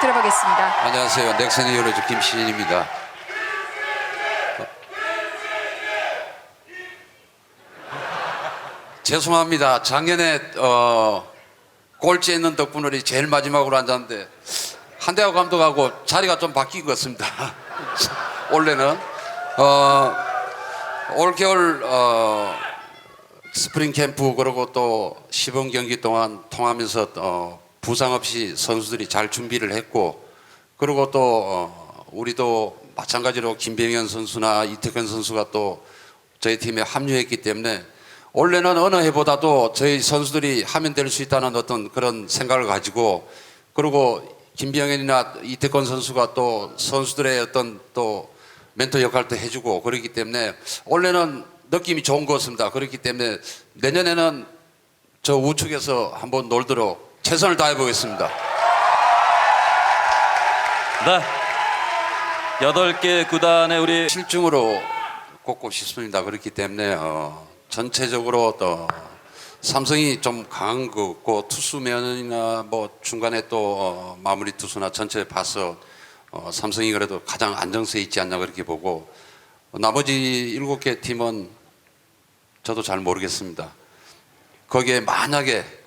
들어보겠습니다. 안녕하세요. 넥센 히어로즈 김시인입니다. 죄송합니다. 작년에 어, 꼴찌 있는 덕분에 제일 마지막으로 앉았는데 한대호 감독하고 자리가 좀 바뀐 것 같습니다. 올해는 어, 올 겨울 어, 스프링 캠프 그리고 또 시범 경기 동안 통하면서 어, 부상 없이 선수들이 잘 준비를 했고 그리고 또 어, 우리도 마찬가지로 김병현 선수나 이태근 선수가 또 저희 팀에 합류했기 때문에 원래는 어느 해보다도 저희 선수들이 하면 될 수 있다는 어떤 그런 생각을 가지고 그리고 김병현이나 이태권 선수가 또 선수들의 어떤 또 멘토 역할도 해주고 그렇기 때문에 원래는 느낌이 좋은 것 같습니다. 그렇기 때문에 내년에는 저 우측에서 한번 놀도록 최선을 다해 보겠습니다. 네. 여덟 개 구단의 우리 실중으로 꼽고 싶습니다. 그렇기 때문에 어, 전체적으로 또 삼성이 좀 강한 것 같고 투수면이나 뭐 중간에 또 어, 마무리 투수나 전체 봐서 어, 삼성이 그래도 가장 안정성이 있지 않나 그렇게 보고 어, 나머지 일곱 개 팀은 저도 잘 모르겠습니다. 거기에 만약에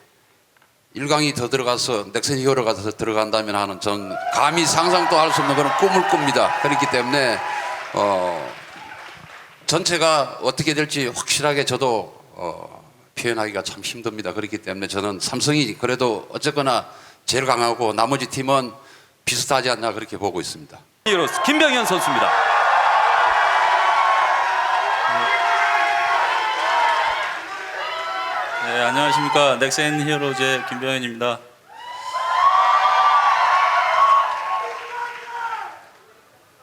일강이 더 들어가서 넥센 히어로가 더 들어간다면 하는 전 감히 상상도 할 수 없는 그런 꿈을 꿉니다. 그렇기 때문에 어, 전체가 어떻게 될지 확실하게 저도 어, 표현하기가 참 힘듭니다. 그렇기 때문에 저는 삼성이 그래도 어쨌거나 제일 강하고 나머지 팀은 비슷하지 않나 그렇게 보고 있습니다. 김병현 선수입니다. 네, 안녕하십니까. 넥센 히어로즈의 김병현입니다.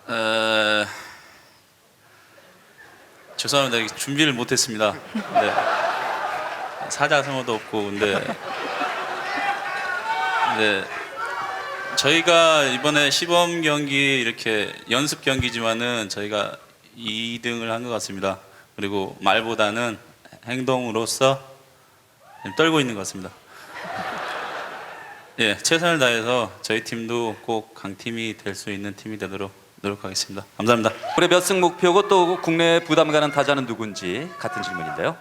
에... 죄송합니다. 준비를 못했습니다. 네. 사자성어도 없고, 근데. 네. 저희가 이번에 시범 경기 이렇게 연습 경기지만은 저희가 2등을 한 것 같습니다. 그리고 말보다는 행동으로서 떨고 있는 것 같습니다. 예, 최선을 다해서 저희 팀도 꼭 강팀이 될 수 있는 팀이 되도록 노력하겠습니다. 감사합니다. 올해 몇 승 목표고 또 국내 부담 가는 타자는 누군지 같은 질문인데요.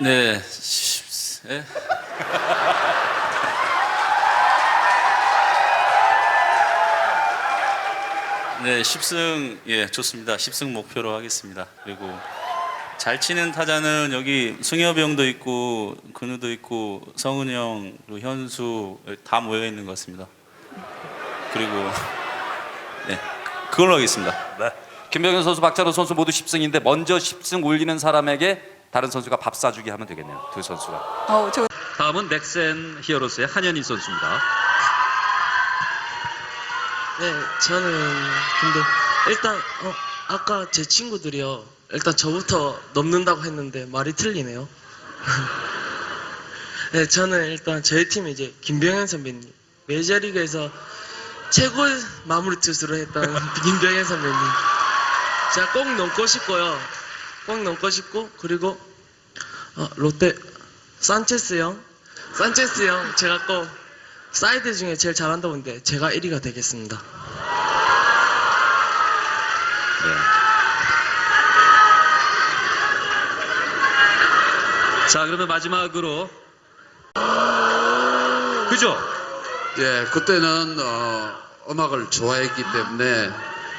네, 십- 네, 10승 예 좋습니다. 10승 목표로 하겠습니다. 그리고 잘 치는 타자는 여기 승엽이 형도 있고 근우도 있고 성은이 형, 그리고 현수 다 모여 있는 것 같습니다. 그리고 네, 그걸로 하겠습니다. 네. 김병현 선수, 박찬호 선수 모두 10승인데 먼저 10승 올리는 사람에게 다른 선수가 밥 사주기 하면 되겠네요. 두 선수가. 어, 저 다음은 넥센 히어로스의 한현희 선수입니다. 네, 저는 근데 일단 어, 아까 제 친구들이요. 일단 저부터 넘는다고 했는데 말이 틀리네요. 네, 저는 일단 저희 팀이 이제 김병현 선배님 메이저리그에서 최고의 마무리 투수를 했던 김병현 선배님. 제가 꼭 넘고 싶고요. 꼭 넘고 싶고 그리고 어, 롯데 산체스 형, 산체스 형 제가 꼭 사이드 중에 제일 잘한다고 했는데 제가 1위가 되겠습니다. 자, 그러면 마지막으로 그죠? 예, 그때는 어, 음악을 좋아했기 때문에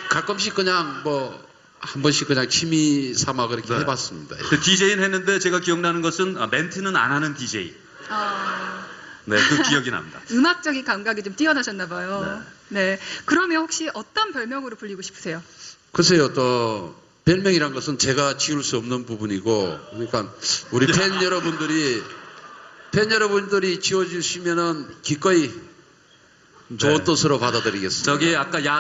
가끔씩 그냥 뭐 한 번씩 그냥 취미 삼아 그렇게 해봤습니다. 예. 그 DJ는 했는데 제가 기억나는 것은 아, 멘트는 안 하는 DJ. 어, 네, 그 기억이 납니다. 음악적인 감각이 좀 뛰어나셨나 봐요. 네. 그러면 혹시 어떤 별명으로 불리고 싶으세요? 글쎄요, 또 별명이란 것은 제가 지울 수 없는 부분이고, 그러니까 우리 팬 여러분들이 팬 여러분들이 지어주시면은 기꺼이 좋은 네. 뜻으로 받아들이겠습니다. 저기 아까 야